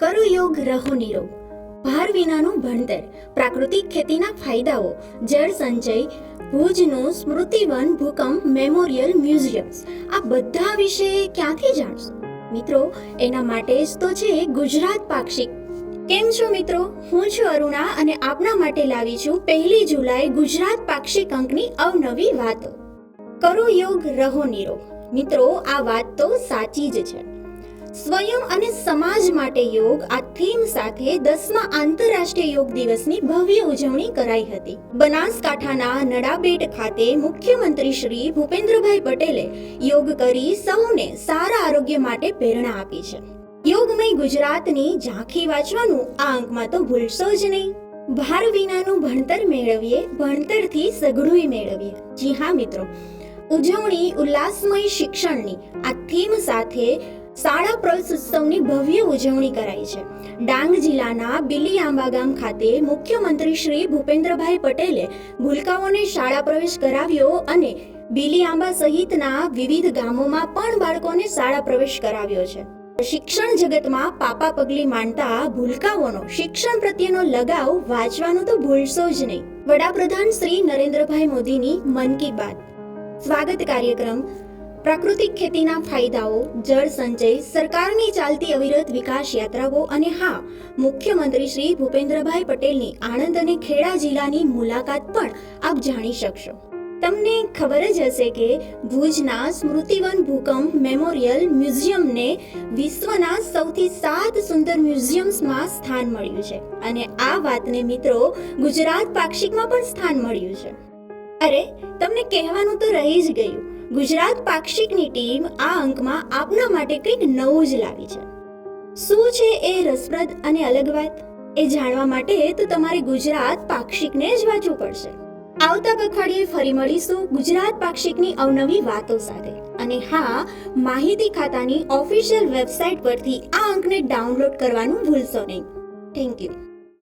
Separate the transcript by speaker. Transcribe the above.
Speaker 1: કરો યોગ રહો નિરોગ ભાર વિનાનું ભણતર, પ્રાકૃતિક ખેતીના ફાયદાઓ, જળ સંચય, ભુજનું સ્મૃતિવન ભૂકંપ, મેમોરિયલ મ્યુઝિયમ્સ. આ બધા વિશે ક્યાંથી જાણશો? મિત્રો, એના માટે જ તો છે ગુજરાત પાક્ષિક. કેમ છો મિત્રો? હું છું અરુણા અને આપના માટે લાવી છું પહેલી જુલાઈ ગુજરાત પાક્ષિક અંકની અવનવી વાતો. કરો યોગ રહો નિરોગ મિત્રો, આ વાત તો સાચી જ છે. સ્વયં અને સમાજ માટે યોગ આ થીમ સાથે દસમા આંતરરાષ્ટ્રીય યોગ દિવસની ભવ્ય ઉજવણી કરાઈ હતી. બનાસકાંઠાના નડાબેટ ખાતે મુખ્યમંત્રી શ્રી ભૂપેન્દ્રભાઈ પટેલે યોગ કરી સૌને સારા આરોગ્ય માટે પ્રેરણા આપી છે. યોગમય ગુજરાતની ઝાંખી વાંચવાનું આ અંકમાં તો ભૂલશો જ નહીં. ભાર વિનાનું ભણતર મેળવીએ, ભણતરથી સઘળું મેળવીએ. જી હા મિત્રો, ઉજવણી ઉલ્લાસમય શિક્ષણની આ થીમ સાથે શાળા પ્રવેશ ઉત્સવની ભવ્ય ઉજવણી કરાઈ છે. ડાંગ જિલ્લાના બિલીઆંબા ગામ ખાતે મુખ્યમંત્રી શ્રી ભૂપેન્દ્રભાઈ પટેલે ભૂલકાઓને શાળા પ્રવેશ કરાવ્યો અને બિલીઆંબા સહિતના વિવિધ ગામોમાં પણ બાળકોને શાળા પ્રવેશ કરાવ્યો છે. શિક્ષણ જગતમાં પાપા પગલી માંડતા ભૂલકાઓનો શિક્ષણ પ્રત્યેનો લગાવ વાંચવાનું તો ભૂલશો જ નહીં. વડાપ્રધાન શ્રી નરેન્દ્રભાઈ મોદીની મન કી બાત. સ્વાગત કાર્યક્રમ પ્રાકૃતિક ખેતીના ફાયદાઓ, જળ સંચય, સરકારની ચાલતી અવિરત વિકાસ યાત્રાઓ અને હા, મુખ્યમંત્રી શ્રી ભૂપેન્દ્રભાઈ પટેલની આણંદ અને ખેડા જિલ્લાની મુલાકાત પણ આપ જાણી શકશો. તમને ખબર જ હશે કે ભુજના સ્મૃતિવન ભૂકંપ મેમોરિયલ મ્યુઝિયમને વિશ્વના સૌથી સાત સુંદર મ્યુઝિયમ્સમાં સ્થાન મળ્યું છે. અને આ વાતને મિત્રો ગુજરાત પાક્ષિકમાં પણ સ્થાન મળ્યું છે. અરે, તમને કહેવાનું તો રહી જ ગયું. ગુજરાત પાક્ષિકની ટીમ આ અંકમાં આપના માટે કંઈક નવું જ લાવી છે. શું છે એ રસપ્રદ અને અલગ વાત? એ જાણવા માટે તો તમારે ગુજરાત પાક્ષિકને જ વાંચવું પડશે. આવતા પખવાડિયે ફરી મળીશું ગુજરાત પાક્ષિકની અવનવી વાતો સાથે. અને હા, માહિતી ખાતાની ઓફિશિયલ વેબસાઇટ પરથી આ અંકને ડાઉનલોડ કરવાનું ભૂલશો નહીં. Thank you.